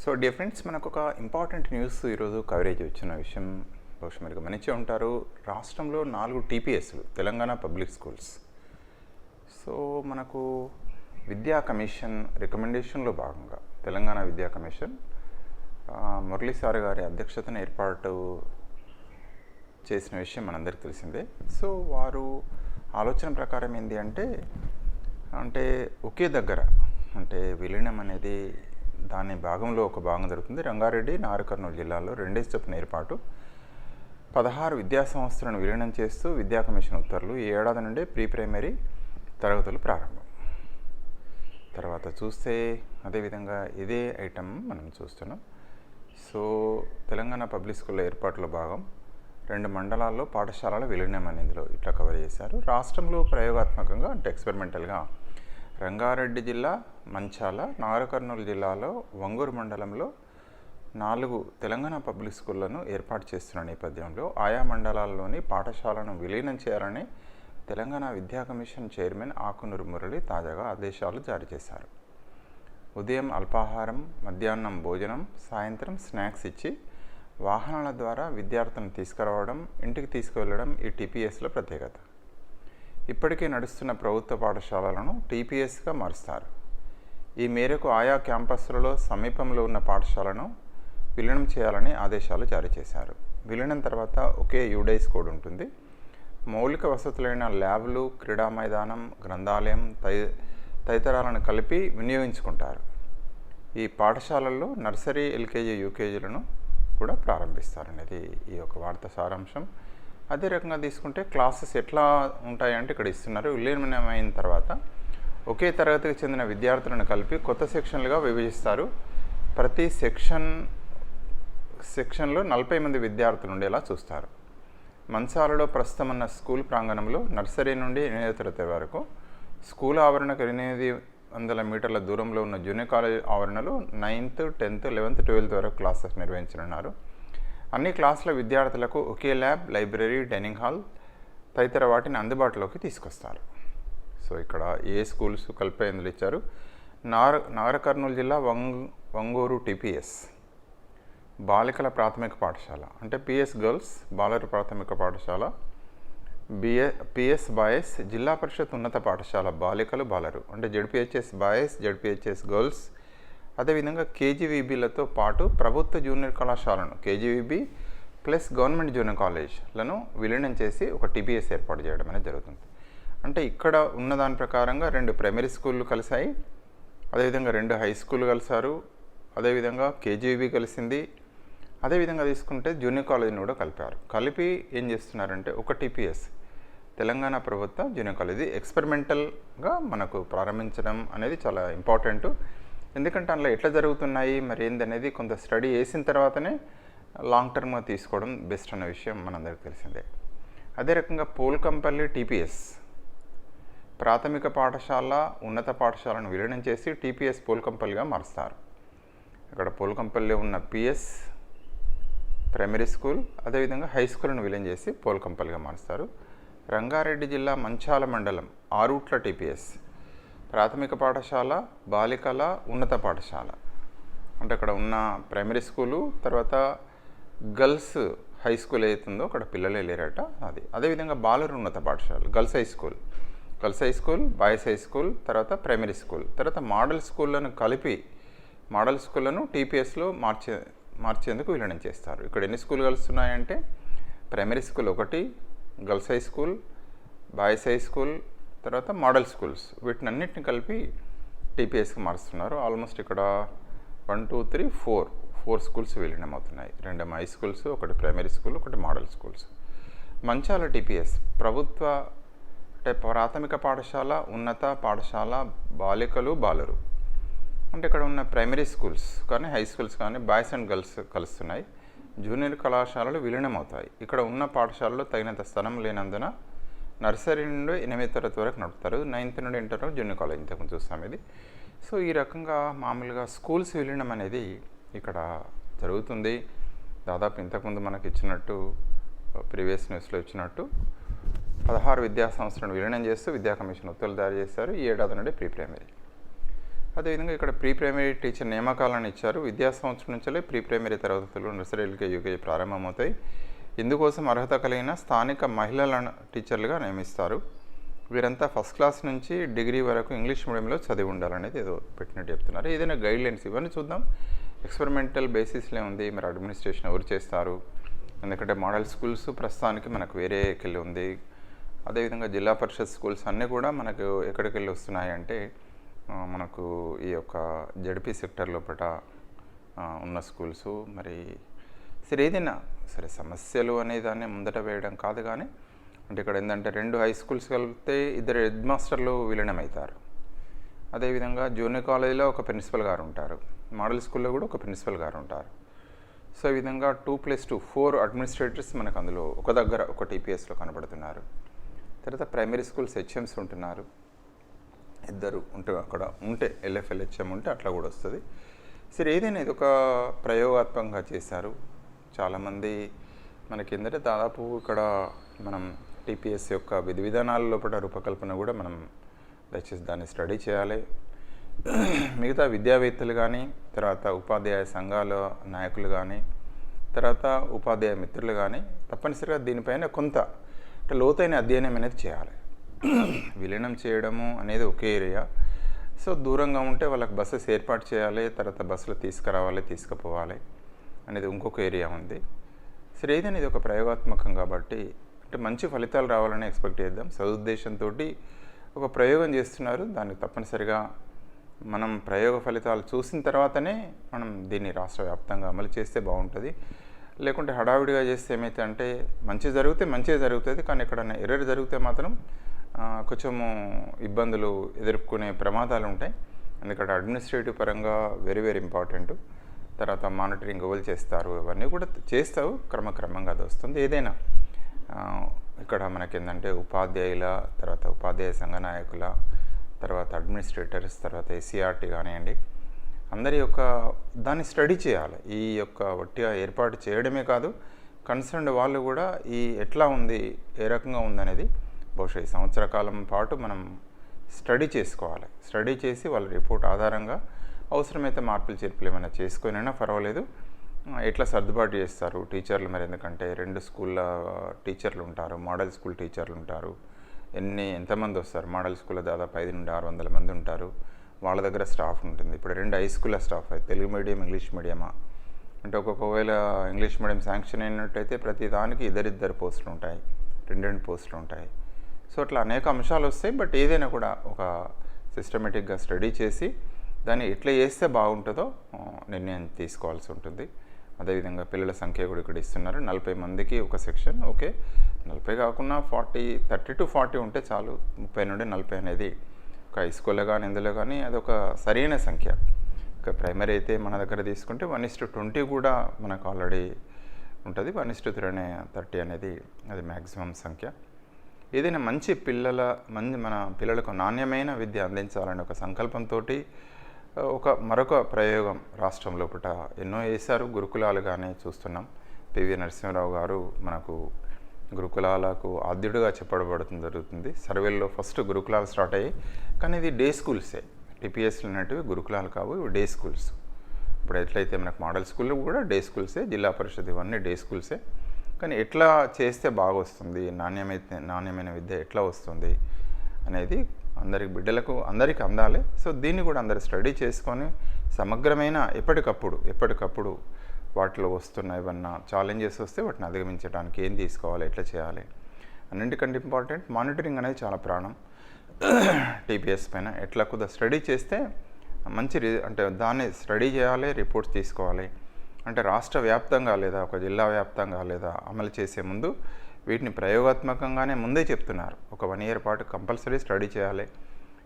So dear friends మనకు ఒక important news ఈరోజు కవరేజ్ వచ్చిన విషయం బహుశా మీరు గమనించే ఉంటారు. రాష్ట్రంలో నాలుగు టీపీఎస్లు తెలంగాణ పబ్లిక్ స్కూల్స్ సో మనకు విద్యా కమిషన్ రికమెండేషన్లో భాగంగా తెలంగాణ విద్యా కమిషన్ ఆ, మురళీ సార్ గారి అధ్యక్షతన ఏర్పాటు చేసిన విషయం మనందరికీ తెలిసిందే. సో వారు ఆలోచన ప్రకారం ఏంటి అంటే అంటే ఒకే దగ్గర అంటే విలీనం అనేది దాని భాగంలో ఒక భాగం జరుగుతుంది. రంగారెడ్డి నారకర్నూలు జిల్లాలో రెండే చొప్పున ఏర్పాటు. పదహారు విద్యా సంస్థలను విలీనం చేస్తూ విద్యా కమిషన్ ఉత్తర్వులు. ఈ ఏడాది నుండి ప్రీ ప్రైమరీ తరగతులు ప్రారంభం. తర్వాత చూస్తే అదేవిధంగా ఇదే ఐటమ్ మనం చూస్తున్నాం. సో తెలంగాణ పబ్లిక్ స్కూల్లో ఏర్పాటులో భాగం. రెండు మండలాల్లో పాఠశాలల విలీనం అని ఇందులో ఇట్లా కవర్ చేశారు. రాష్ట్రంలో ప్రయోగాత్మకంగా అంటే ఎక్స్పెరిమెంటల్గా రంగారెడ్డి జిల్లా మంచాల నాగరకర్నూలు జిల్లాలో వంగూరు మండలంలో నాలుగు తెలంగాణ పబ్లిక్ స్కూళ్ళను ఏర్పాటు చేస్తున్న నేపథ్యంలో ఆయా మండలాల్లోని పాఠశాలను విలీనం చేయాలని తెలంగాణ విద్యా కమిషన్ చైర్మన్ ఆకునూరు మురళి తాజాగా ఆదేశాలు జారీ చేశారు. ఉదయం అల్పాహారం మధ్యాహ్నం భోజనం సాయంత్రం స్నాక్స్ ఇచ్చి వాహనాల ద్వారా విద్యార్థులను తీసుకురావడం ఇంటికి తీసుకువెళ్ళడం ఈ టీపీఎస్ల ప్రత్యేకత. ఇప్పటికే నడుస్తున్న ప్రభుత్వ పాఠశాలలను టీపీఎస్గా మారుస్తారు. ఈ మేరకు ఆయా క్యాంపస్లలో సమీపంలో ఉన్న పాఠశాలను విలీనం చేయాలని ఆదేశాలు జారీ చేశారు. విలీనం తర్వాత ఒకే యూడైస్ కోడ్ ఉంటుంది. మౌలిక వసతులైన ల్యాబ్లు క్రీడా మైదానం గ్రంథాలయం తై తదితరాలను కలిపి వినియోగించుకుంటారు. ఈ పాఠశాలల్లో నర్సరీ ఎల్కేజీ యూకేజీలను కూడా ప్రారంభిస్తారనేది ఈ యొక్క వార్త సారాంశం. అదే రకంగా తీసుకుంటే క్లాసెస్ ఎట్లా ఉంటాయంటే ఇక్కడ ఇస్తున్నారు విలీనమైన అయిన తర్వాత ఒకే తరగతికి చెందిన విద్యార్థులను కలిపి కొత్త సెక్షన్లుగా విభజిస్తారు. ప్రతి సెక్షన్ సెక్షన్లో నలభై మంది విద్యార్థులు ఉండేలా చూస్తారు. మంచాలలో ప్రస్తుతం ఉన్న స్కూల్ ప్రాంగణంలో నర్సరీ నుండి ఎనిమిదో తరగతి వరకు స్కూల్ ఆవరణకు ఎనిమిది వందల మీటర్ల దూరంలో ఉన్న జూనియర్ కాలేజ్ ఆవరణలో నైన్త్ టెన్త్ లెవెన్త్ ట్వెల్త్ వరకు క్లాసెస్ నిర్వహించనున్నారు. అన్ని క్లాసుల విద్యార్థులకు ఒకే ల్యాబ్ లైబ్రరీ డైనింగ్ హాల్ తదితర వాటిని అందుబాటులోకి తీసుకొస్తారు. సో ఇక్కడ ఏ స్కూల్స్ కలిపే ఇందులో ఇచ్చారు? నాగ నాగర కర్నూలు జిల్లా వంగ్ వంగూరు టిపిఎస్ బాలికల ప్రాథమిక పాఠశాల. అంటే పిఎస్ గర్ల్స్ బాలర ప్రాథమిక పాఠశాల బిఏ పిఎస్ బాయస్ జిల్లా పరిషత్ ఉన్నత పాఠశాల బాలికలు బాలరు అంటే జడ్పిహెచ్ఎస్ బాయస్ జడ్పిహెచ్ఎస్ గర్ల్స్ అదేవిధంగా కేజీవీబీలతో పాటు ప్రభుత్వ జూనియర్ కళాశాలను K G V B plus government junior కాలేజ్లను విలీనం చేసి ఒక టీబీఎస్ ఏర్పాటు చేయడం అనేది జరుగుతుంది. అంటే ఇక్కడ ఉన్న దాని ప్రకారంగా రెండు ప్రైమరీ స్కూళ్ళు కలిసాయి అదేవిధంగా రెండు హై స్కూల్ కలిసారు అదేవిధంగా కేజీవీబీ కలిసింది. అదేవిధంగా తీసుకుంటే జూనియర్ కాలేజీని కూడా కలిపారు. కలిపి ఏం చేస్తున్నారంటే ఒక టీపీఎస్ తెలంగాణ ప్రభుత్వ జూనియర్ కాలేజీ ఎక్స్పెరిమెంటల్గా మనకు ప్రారంభించడం అనేది చాలా ఇంపార్టెంట్. ఎందుకంటే అందులో ఎట్లా జరుగుతున్నాయి మరి ఏందనేది కొంత స్టడీ చేసిన తర్వాతనే లాంగ్ టర్మ్గా తీసుకోవడం బెస్ట్ అన్న విషయం మనందరికీ తెలిసిందే. అదే రకంగా పోల్కంపల్లి టీపీఎస్ ప్రాథమిక పాఠశాల ఉన్నత పాఠశాలను విలీనం చేసి టీపీఎస్ పోల్కంపల్లిగా మారుస్తారు. ఇక్కడ పోల్కంపల్లి ఉన్న పిఎస్ ప్రైమరీ స్కూల్ అదేవిధంగా హై స్కూల్ను విలీనం చేసి పోల్కంపల్లిగా మారుస్తారు. రంగారెడ్డి జిల్లా మంచాల మండలం ఆరుట్ల టీపీఎస్ ప్రాథమిక పాఠశాల బాలికల ఉన్నత పాఠశాల. అంటే అక్కడ ఉన్న ప్రైమరీ స్కూలు తర్వాత గర్ల్స్ హై స్కూల్ ఏదైతుందో అక్కడ పిల్లలే లేరట అది. అదేవిధంగా బాలురు ఉన్నత పాఠశాల girls high school. Girls high school boys high school తర్వాత ప్రైమరీ స్కూల్. తర్వాత మోడల్ స్కూళ్ళను కలిపి మోడల్ స్కూళ్ళను టీపీఎస్లో మార్చే మార్చేందుకు విలీనం చేస్తారు. ఇక్కడ ఎన్ని స్కూల్ కలుస్తున్నాయంటే ప్రైమరీ స్కూల్ ఒకటి girls high school boys high school తర్వాత మోడల్ స్కూల్స్. వీటిని అన్నిటిని కలిపి టీపీఎస్కి మారుస్తున్నారు. ఆల్మోస్ట్ ఇక్కడ one two three four. Four schools విలీనం అవుతున్నాయి రెండు హై స్కూల్స్ ఒకటి ప్రైమరీ స్కూల్ ఒకటి మోడల్ స్కూల్స్. మంచాల టీపీఎస్. ప్రభుత్వ అంటే ప్రాథమిక పాఠశాల ఉన్నత పాఠశాల బాలికలు బాలరు. అంటే ఇక్కడ ఉన్న ప్రైమరీ స్కూల్స్ కానీ హై స్కూల్స్ కానీ బాయ్స్ అండ్ గర్ల్స్ కలుస్తున్నాయి. జూనియర్ కళాశాలలు విలీనం అవుతాయి ఇక్కడ ఉన్న పాఠశాలలో తగినంత స్థలం లేనందున నర్సరీ నుండి ఎనిమిది తరగతి వరకు నడుపుతారు. నైన్త్ నుండి ఇంటర్ వరకు జూనియర్ కాలేజ్ ఇంతకుముందు చూస్తాం ఇది. సో ఈ రకంగా మామూలుగా స్కూల్స్ విలీనం అనేది ఇక్కడ జరుగుతుంది. దాదాపు ఇంతకుముందు మనకి ఇచ్చినట్టు ప్రీవియస్ న్యూస్లో ఇచ్చినట్టు పదహారు విద్యా సంస్థలను విలీనం చేస్తూ విద్యా కమిషన్ ఉత్తర్వులు జారీ చేశారు. ఈ ఏడాది నుండి ప్రీ ప్రైమరీ అదేవిధంగా ఇక్కడ ప్రీ ప్రైమరీ టీచర్ నియామకాలను ఇచ్చారు. విద్యా సంవత్సరం నుంచే ప్రీ ప్రైమరీ తరగతులు నర్సరీ యూకేజీ ప్రారంభమవుతాయి. ఇందుకోసం అర్హత కలిగిన స్థానిక మహిళలను టీచర్లుగా నియమిస్తారు. వీరంతా ఫస్ట్ క్లాస్ నుంచి డిగ్రీ వరకు ఇంగ్లీష్ మీడియంలో చదివి ఉండాలనేది ఏదో పెట్టినట్టు చెప్తున్నారు. ఏదైనా గైడ్ లైన్స్ ఇవన్నీ చూద్దాం. ఎక్స్పెరిమెంటల్ బేసిస్లే ఉంది. మరి అడ్మినిస్ట్రేషన్ ఎవరు చేస్తారు? ఎందుకంటే మోడల్ స్కూల్స్ ప్రస్తుతానికి మనకు వేరేకెళ్ళి ఉంది. అదేవిధంగా జిల్లా పరిషత్ స్కూల్స్ అన్నీ కూడా మనకు ఎక్కడికి వెళ్ళి వస్తున్నాయంటే మనకు ఈ యొక్క జడ్పీ సెక్టర్ లోపల ఉన్న స్కూల్స్. మరి సరే ఏదైనా సరే సమస్యలు అనే దాన్ని ముందట వేయడం కాదు కానీ అంటే ఇక్కడ ఏంటంటే రెండు హై స్కూల్స్ కలిపితే ఇద్దరు హెడ్ మాస్టర్లు విలీనం అవుతారు అదేవిధంగా జూనియర్ కాలేజీలో ఒక ప్రిన్సిపల్ గారు ఉంటారు. మోడల్ స్కూల్లో కూడా ఒక ప్రిన్సిపల్ గారు ఉంటారు. సో ఈ విధంగా two plus two four administrators మనకు అందులో ఒక దగ్గర ఒక టీపీఎస్లో కనబడుతున్నారు. తర్వాత ప్రైమరీ స్కూల్స్ హెచ్ఎంస్ ఉంటున్నారు. ఇద్దరు ఉంటే అక్కడ ఉంటే ఎల్ఎఫ్ఎల్హెచ్ఎం ఉంటే అట్లా కూడా వస్తుంది. సరే ఏదైనా ఇది ఒక ప్రయోగాత్మకంగా చేశారు. చాలామంది మనకి ఏంటంటే దాదాపు ఇక్కడ మనం టీపీఎస్ యొక్క విధి విధానాల లోపల రూపకల్పన కూడా మనం దయచేసి దాన్ని స్టడీ చేయాలి. మిగతా విద్యావేత్తలు కానీ తర్వాత ఉపాధ్యాయ సంఘాల నాయకులు కానీ తర్వాత ఉపాధ్యాయ మిత్రులు కానీ తప్పనిసరిగా దీనిపైన కొంత అంటే లోతైన అధ్యయనం అనేది చేయాలి. విలీనం చేయడము అనేది ఒకే ఏరియా. సో దూరంగా ఉంటే వాళ్ళకి బస్సెస్ ఏర్పాటు చేయాలి తర్వాత బస్సులు తీసుకురావాలి తీసుకుపోవాలి. అనేది ఇంకొక ఏరియా ఉంది. సరే అనేది ఒక ప్రయోగాత్మకం కాబట్టి అంటే మంచి ఫలితాలు రావాలని ఎక్స్పెక్ట్ చేద్దాం. సదుద్దేశంతో ఒక ప్రయోగం చేస్తున్నారు. దానికి తప్పనిసరిగా మనం ప్రయోగ ఫలితాలు చూసిన తర్వాతనే మనం దీన్ని రాష్ట్ర వ్యాప్తంగా అమలు చేస్తే బాగుంటుంది. లేకుంటే హడావిడిగా చేస్తే ఏమైతే అంటే మంచి జరిగితే మంచిగా జరుగుతుంది కానీ ఎక్కడైనా ఎర్రర్ జరిగితే మాత్రం కొంచెము ఇబ్బందులు ఎదుర్కొనే ప్రమాదాలు ఉంటాయి. ఎందుకంటే అడ్మినిస్ట్రేటివ్ పరంగా వెరీ వెరీ ఇంపార్టెంట్. తర్వాత మానిటరింగ్ గోల్ చేస్తారు. ఇవన్నీ కూడా చేస్తావు క్రమక్రమంగా అది వస్తుంది. ఏదైనా ఇక్కడ మనకి ఏంటంటే ఉపాధ్యాయుల తర్వాత ఉపాధ్యాయ సంఘ నాయకుల తర్వాత అడ్మినిస్ట్రేటర్స్ తర్వాత ఎస్సీఆర్టీ కానివ్వండి అందరి యొక్క దాన్ని స్టడీ చేయాలి. ఈ యొక్క వట్టిగా ఏర్పాటు చేయడమే కాదు కన్సర్న్డ్ వాళ్ళు కూడా ఈ ఎట్లా ఉంది ఏ రకంగా ఉందనేది బహుశా ఈ సంవత్సర కాలం పాటు మనం స్టడీ చేసుకోవాలి. స్టడీ చేసి వాళ్ళ రిపోర్ట్ ఆధారంగా అవసరమైతే మార్పులు చేర్పులు ఏమైనా చేసుకొనైనా పర్వాలేదు. ఎట్లా సర్దుబాటు చేస్తారు టీచర్లు మరి? ఎందుకంటే రెండు స్కూళ్ళ టీచర్లు ఉంటారు మోడల్ స్కూల్ టీచర్లు ఉంటారు. ఎన్ని ఎంతమంది వస్తారు? మోడల్ స్కూల్లో దాదాపు ఐదు నుండి ఆరు వందల మంది ఉంటారు. వాళ్ళ దగ్గర స్టాఫ్ ఉంటుంది. ఇప్పుడు రెండు హై స్కూల్ స్టాఫ్ అయితే తెలుగు మీడియం ఇంగ్లీష్ మీడియమా? అంటే ఒక్కొక్కవేళ ఇంగ్లీష్ మీడియం శాంక్షన్ అయినట్టయితే ప్రతి దానికి ఇద్దరిద్దరు పోస్టులు ఉంటాయి. రెండు రెండు పోస్టులు ఉంటాయి. సో అట్లా అనేక అంశాలు వస్తాయి. బట్ ఏదైనా కూడా ఒక సిస్టమేటిక్గా స్టడీ చేసి దాన్ని ఎట్లా చేస్తే బాగుంటుందో నిర్ణయం తీసుకోవాల్సి ఉంటుంది. అదేవిధంగా పిల్లల సంఖ్య కూడా ఇక్కడ ఇస్తున్నారు. నలభై మందికి ఒక సెక్షన్ ఓకే. నలభై కాకుండా ఫార్టీ థర్టీ టు ఫార్టీ ఉంటే చాలు. ముప్పై నుండి నలభై అనేది ఒక హై స్కూల్లో కానీ ఇందులో కానీ అదొక సరైన సంఖ్య. ఇక ప్రైమరీ అయితే మన దగ్గర తీసుకుంటే వన్ ఇస్ టు ట్వంటీ కూడా మనకు ఆల్రెడీ ఉంటుంది. వన్ ఇస్ టు త్రీ అనే థర్టీ అనేది అది మ్యాక్సిమం సంఖ్య. ఏదైనా మంచి పిల్లల మంచి మన పిల్లలకు నాణ్యమైన విద్య అందించాలనే ఒక సంకల్పంతో ఒక మరొక ప్రయోగం రాష్ట్రం లోపల ఎన్నో వేశారు గురుకులాలుగానే చూస్తున్నాం. పివి నరసింహరావు గారు మనకు గురుకులాలకు ఆద్యుడిగా చెప్పబడటం జరుగుతుంది. సర్వేల్లో ఫస్ట్ గురుకులాలు స్టార్ట్ అయ్యాయి. కానీ ఇది డే స్కూల్సే. టీపీఎస్లు అనేటివి గురుకులాలు కావు ఇవి డే స్కూల్స్. ఇప్పుడు ఎట్లయితే మనకు మోడల్ స్కూల్ కూడా డే స్కూల్సే జిల్లా పరిషత్ ఇవన్నీ డే స్కూల్సే. కానీ ఎట్లా చేస్తే బాగా వస్తుంది నాణ్యమైన నాణ్యమైన విద్య ఎట్లా వస్తుంది అనేది అందరికి బిడ్డలకు అందరికీ అందాలి. సో దీన్ని కూడా అందరు స్టడీ చేసుకొని సమగ్రమైన ఎప్పటికప్పుడు ఎప్పటికప్పుడు వాటిలో వస్తున్న ఏమన్నా ఛాలెంజెస్ వస్తే వాటిని అధిగమించడానికి ఏం తీసుకోవాలి ఎట్లా చేయాలి అన్నింటికంటే ఇంపార్టెంట్ మానిటరింగ్ అనేది చాలా ప్రాణం. టీపీఎస్ పైన ఎట్లా కొద్దిగా స్టడీ చేస్తే మంచి రి- అంటే దాన్ని స్టడీ చేయాలి రిపోర్ట్స్ తీసుకోవాలి. అంటే రాష్ట్ర వ్యాప్తంగా లేదా ఒక జిల్లా వ్యాప్తంగా లేదా అమలు చేసే ముందు వీటిని ప్రయోగాత్మకంగానే ముందే చెప్తున్నారు. ఒక వన్ ఇయర్ పాటు కంపల్సరీ స్టడీ చేయాలి.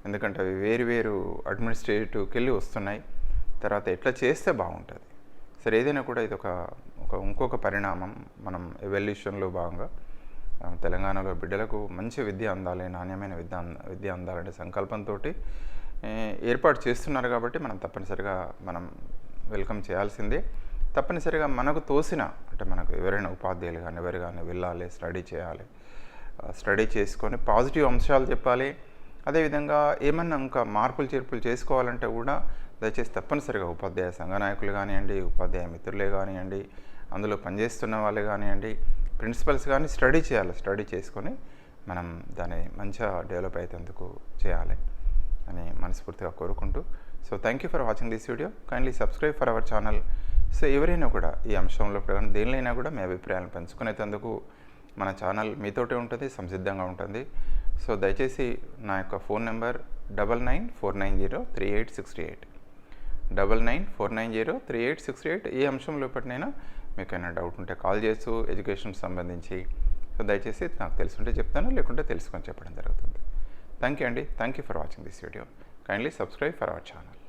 ఎందుకంటే అవి వేరు వేరు అడ్మినిస్ట్రేటివ్కి వెళ్ళి వస్తున్నాయి. తర్వాత ఎట్లా చేస్తే బాగుంటుంది. సరే ఏదైనా కూడా ఇది ఒక ఒక ఇంకొక పరిణామం మనం ఎవల్యూషన్లో భాగంగా తెలంగాణలో బిడ్డలకు మంచి విద్య అందాలి నాణ్యమైన విద్య విద్య అందాలనే సంకల్పంతో ఏర్పాటు చేస్తున్నారు కాబట్టి మనం తప్పనిసరిగా మనం వెల్కమ్ చేయాల్సిందే. తప్పనిసరిగా మనకు తోసిన అంటే మనకు ఎవరైనా ఉపాధ్యాయులు కానీ ఎవరు కానీ వెళ్ళాలి స్టడీ చేయాలి. స్టడీ చేసుకొని పాజిటివ్ అంశాలు చెప్పాలి. అదేవిధంగా ఏమన్నా ఇంకా మార్పులు చేర్పులు చేసుకోవాలంటే కూడా దయచేసి తప్పనిసరిగా ఉపాధ్యాయ సంఘ నాయకులు కానివ్వండి ఉపాధ్యాయ మిత్రులే కానివ్వండి అందులో పనిచేస్తున్న వాళ్ళే కానివ్వండి ప్రిన్సిపల్స్ కానీ స్టడీ చేయాలి. స్టడీ చేసుకొని మనం దాన్ని మంచిగా డెవలప్ అయ్యేందుకు చేయాలి అని మనస్ఫూర్తిగా కోరుకుంటూ. So thank you for watching this video. Kindly subscribe for our channel so ఎవరైనా కూడా ఈ అంశంలో ప్రకారం దేనిలైనా కూడా మీ అభిప్రాయాలను పంచుకునేందుకు మన ఛానల్ మీతోటే ఉంటుంది సంసిద్ధంగా ఉంటుంది. సో దయచేసి నా యొక్క phone number double nine four nine zero three eight sixty eight. Double nine four nine zero three eight sixty eight ఈ అంశంలో ఎప్పటినైనా మీకు డౌట్ ఉంటే కాల్ చేస్తూ ఎడ్యుకేషన్ సంబంధించి. సో దయచేసి నాకు తెలుసుంటే చెప్తాను లేకుంటే తెలుసుకొని చెప్పడం జరుగుతుంది. థ్యాంక్ యూ అండి. Thank you for watching this video. Kindly subscribe for our channel.